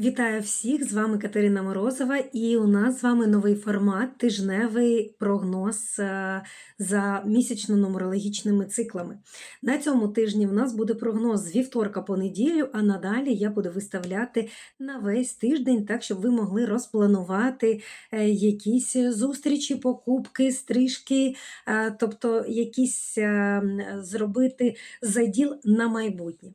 Вітаю всіх! З вами Катерина Морозова, і у нас з вами новий формат тижневий прогноз е, за місячно-нумерологічними циклами. На цьому тижні в нас буде прогноз з вівторка по неділю, а надалі я буду виставляти на весь тиждень, так щоб ви могли розпланувати е, якісь зустрічі, покупки, стрижки, е, тобто якісь е, зробити заділ на майбутнє.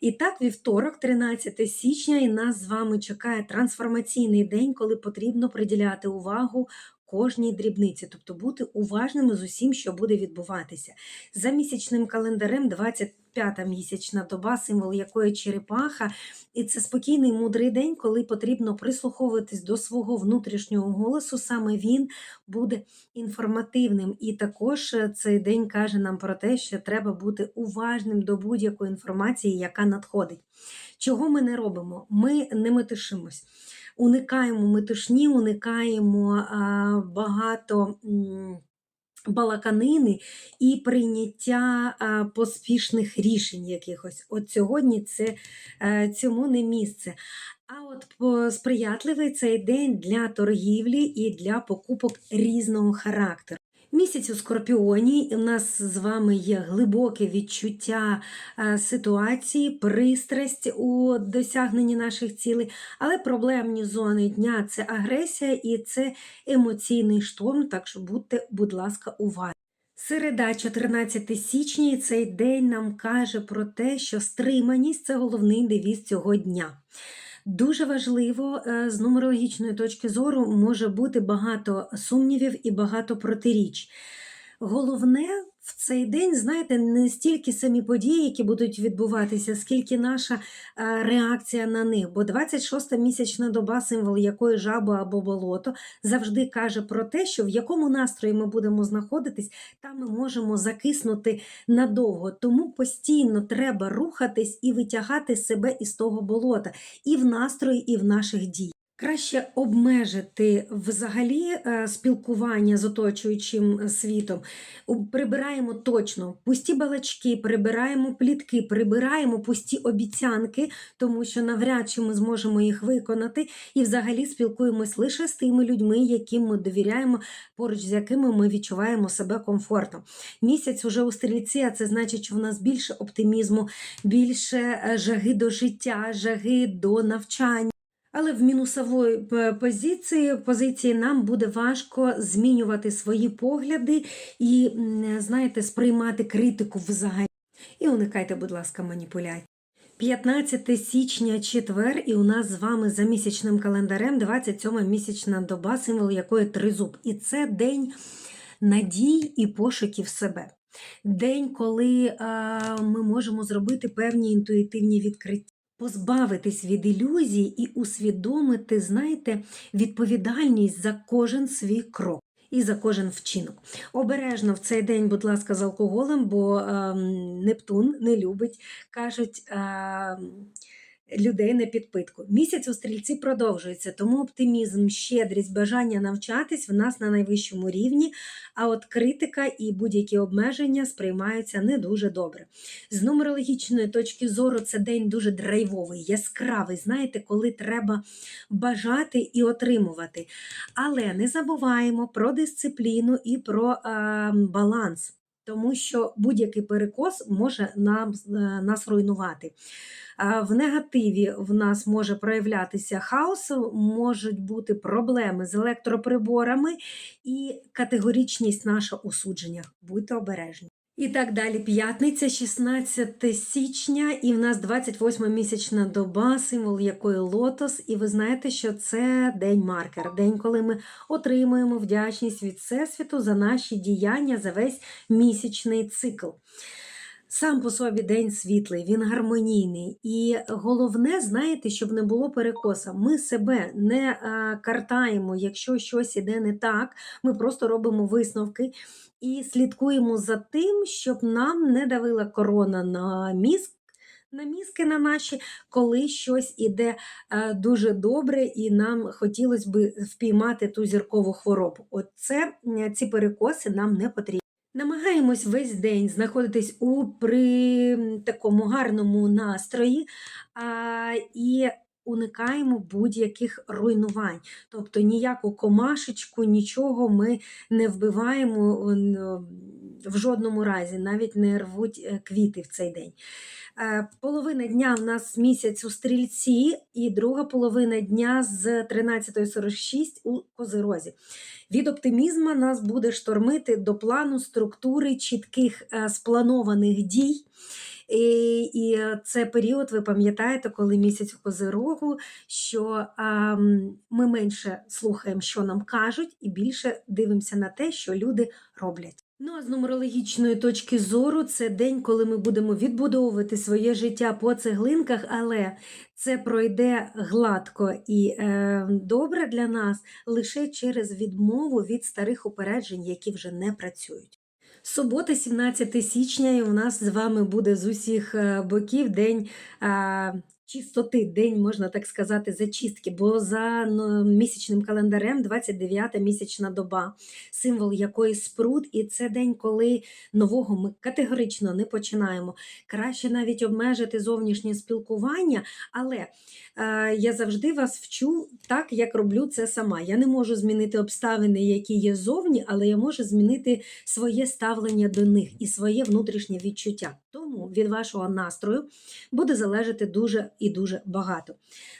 І так, вівторок, 13 січня, і нас з вами чекає трансформаційний день, коли потрібно приділяти увагу кожній дрібниці, тобто бути уважними з усім, що буде відбуватися. За місячним календарем 25-та місячна доба, символ якої черепаха, і це спокійний мудрий день, коли потрібно прислуховуватись до свого внутрішнього голосу. Саме він буде інформативним. І також е, цей день каже нам про те, що треба бути уважним до будь-якої інформації, яка надходить. Чого ми не робимо? Ми не метишимось уникаємо метушні, уникаємо багато. Балаканини і прийняття а, поспішних рішень якихось. От сьогодні це е, цьому не місце. А от сприятливий цей день для торгівлі і для покупок різного характеру. Місяць у Скорпіоні у нас з вами є глибоке відчуття е, ситуації, пристрасть у досягненні наших цілей, але проблемні зони дня це агресія і це емоційний шторм, так що будьте, будь ласка, уважні. Середа, 14 січня, цей день нам каже про те, що стриманість це головний девіз цього дня. Дуже важливо е, з нумерологічної точки зору може бути багато сумнівів і багато протиріч. Головне в цей день, знаєте, не стільки самі події, які будуть відбуватися, скільки наша е, реакція на них. Бо 26-та місячна доба, символ якої жаба або болото, завжди каже про те, що в якому настрої ми будемо знаходитись, там ми можемо закиснути надовго. Тому постійно треба рухатись і витягати себе із того болота, і в настрої, і в наших діях. Краще обмежити взагалі е, спілкування з оточуючим світом. Прибираємо точно пусті балачки, прибираємо плітки, прибираємо пусті обіцянки, тому що навряд чи ми зможемо їх виконати, і взагалі спілкуємось лише з тими людьми, яким ми довіряємо, поруч з якими ми відчуваємо себе комфортно. Місяць уже у стрільці, а це значить, що в нас більше оптимізму, більше е, жаги до життя, жаги до навчання. Але в мінусової позиції позиції нам буде важко змінювати свої погляди і, знаєте, сприймати критику взагалі. І уникайте, будь ласка, маніпуляцій. 15 січня четвер, і у нас з вами за місячним календарем 27 місячна доба, символ якої тризуб. І це день надій і пошуків себе. День, коли а, ми можемо зробити певні інтуїтивні відкриття позбавитись від ілюзій і усвідомити, знаєте, відповідальність за кожен свій крок. І за кожен вчинок. Обережно в цей день, будь ласка, з алкоголем, бо е, Нептун не любить, кажуть. Е, людей на підпитку. Місяць у стрільці продовжується, тому оптимізм, щедрість, бажання навчатись в нас на найвищому рівні, а от критика і будь-які обмеження сприймаються не дуже добре. З нумерологічної точки зору це день дуже драйвовий, яскравий, знаєте, коли треба бажати і отримувати. Але не забуваємо про дисципліну і про а, баланс. Тому що будь-який перекос може нам, е, нас руйнувати. В негативі в нас може проявлятися хаос, можуть бути проблеми з електроприборами і категорічність нашого осудження. Будьте обережні. І так далі. П'ятниця, 16 січня, і в нас 28 місячна доба, символ якої лотос. І ви знаєте, що це день маркер, день, коли ми отримуємо вдячність від Всесвіту за наші діяння за весь місячний цикл. Сам по собі день світлий, він гармонійний. І головне, знаєте, щоб не було перекоса. Ми себе не картаємо, якщо щось іде не так, ми просто робимо висновки і слідкуємо за тим, щоб нам не давила корона на мізк. На мізки на наші, коли щось іде дуже добре, і нам хотілося б впіймати ту зіркову хворобу. От це ці перекоси нам не потрібні. Намагаємось весь день знаходитись у при такому гарному настрої а, і уникаємо будь-яких руйнувань. Тобто ніяку комашечку, нічого ми не вбиваємо в жодному разі, навіть не рвуть е, квіти в цей день. Е, Половина дня в нас місяць у стрільці, і друга половина дня з 13.46 у козирозі. Від оптимізму нас буде штормити до плану структури чітких е, спланованих дій. І, і це період, ви пам'ятаєте, коли місяць у Козирогу, що а, ми менше слухаємо, що нам кажуть, і більше дивимося на те, що люди роблять. Ну а з нумерологічної точки зору, це день, коли ми будемо відбудовувати своє життя по цеглинках, але це пройде гладко і е, добре для нас лише через відмову від старих упереджень, які вже не працюють. Субота, 17 січня, і у нас з вами буде з усіх е, боків день а, чистоти, день, можна так сказати, зачистки, бо за ну, місячним календарем 29-та місячна доба, символ якої спрут, і це день, коли нового ми категорично не починаємо. Краще навіть обмежити зовнішнє спілкування, але е, я завжди вас вчу так, як роблю це сама. Я не можу змінити обставини, які є зовні, але я можу змінити своє ставлення до них і своє внутрішнє відчуття. Тому від вашого настрою буде залежати дуже і дуже багато.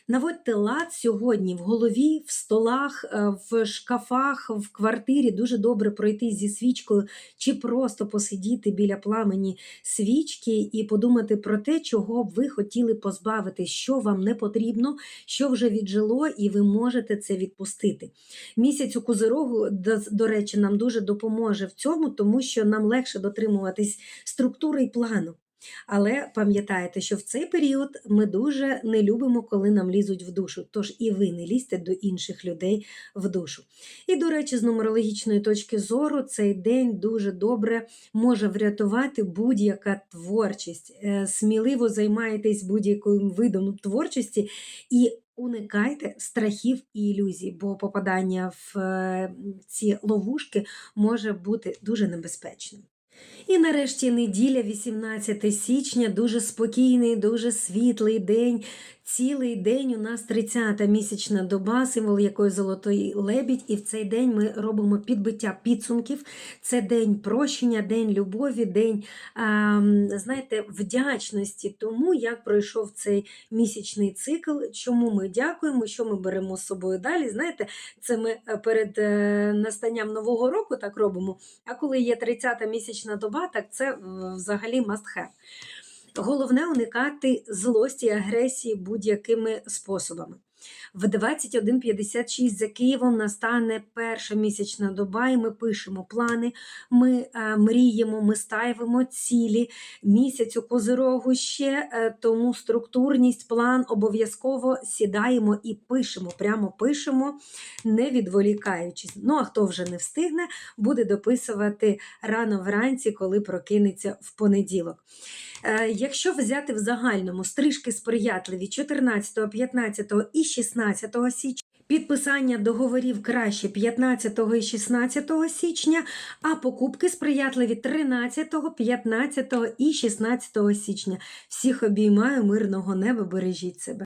Наводьте лад сьогодні в голові, в столах, е, в шкафах, в квартирі дуже добре пройти зі свічкою чи просто посидіти біля пламені свічки і подумати про те, чого б ви хотіли позбавити, що вам не потрібно, що вже віджило, і ви можете це відпустити. Місяць у Козирогу, до, до речі, нам дуже допоможе в цьому, тому що нам легше дотримуватись структури і плану. Але пам'ятайте, що в цей період ми дуже не любимо, коли нам лізуть в душу. Тож і ви не лізьте до інших людей в душу. І, до речі, з нумерологічної точки зору, цей день дуже добре може врятувати будь-яка творчість. Е, Сміливо займайтесь будь-яким видом творчості і уникайте страхів і ілюзій, бо попадання в е, ці ловушки може бути дуже небезпечним. І нарешті неділя, 18 січня, дуже спокійний, дуже світлий день. Цілий день у нас 30-та місячна доба, символ якої золотий лебідь, і в цей день ми робимо підбиття підсумків. Це день прощення, день любові, день, а, знаєте, вдячності тому, як пройшов цей місячний цикл, чому ми дякуємо, що ми беремо з собою далі. Знаєте, це ми е, перед е, настанням нового року так робимо. А коли є 30-та місячна доба, так це е, взагалі must have. Головне уникати злості і агресії будь-якими способами. В 21.56 за Києвом настане перша місячна доба, і ми пишемо плани, ми е, мріємо, ми ставимо цілі. Місяць у Козирогу ще, е, тому структурність, план обов'язково сідаємо і пишемо. Прямо пишемо, не відволікаючись. Ну а хто вже не встигне, буде дописувати рано вранці, коли прокинеться в понеділок. Е, Якщо взяти в загальному стрижки сприятливі 14, 15 і 16 січня, підписання договорів краще 15 і 16 січня, а покупки сприятливі 13, 15 і 16 січня. Всіх обіймаю, мирного неба, бережіть себе.